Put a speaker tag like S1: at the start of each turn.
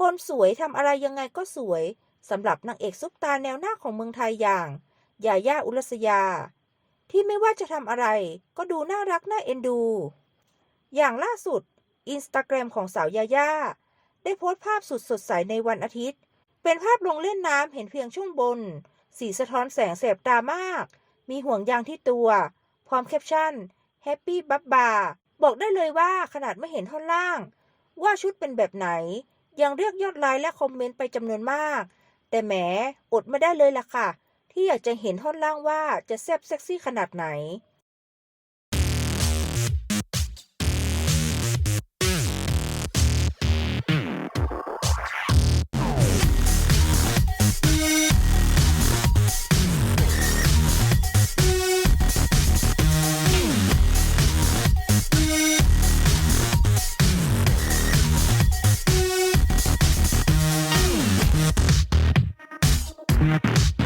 S1: คนสวยทำอะไรยังไงก็สวยสำหรับนางเอกซุปตาแนวหน้าของเมืองไทยอย่างยาย่าอุรัสยา ที่ไม่ว่าจะทำอะไร ก็ดูน่ารักน่าเอ็นดู อย่างล่าสุดอินสตาแกรมของสาวยาย่า ได้โพสต์ภาพสุดสดใสในวันอาทิตย์ เป็นภาพลงเล่นน้ำเห็นเพียงช่วงบน สีสะท้อนแสงแสบตามาก มีห่วงยางที่ตัว พร้อมแคปชั่น Happy บับบาบอกได้เลยว่าขนาดไม่เห็นท่อนล่าง ว่าชุดเป็นแบบไหน ยังเรียกยอดไลค์และคอมเมนต์ไปจำนวนมาก แต่แหมอดไม่ได้เลยล่ะค่ะ ที่อยากจะเห็นท่อนล่างว่าจะแซ่บเซ็กซี่ขนาดไหน
S2: Música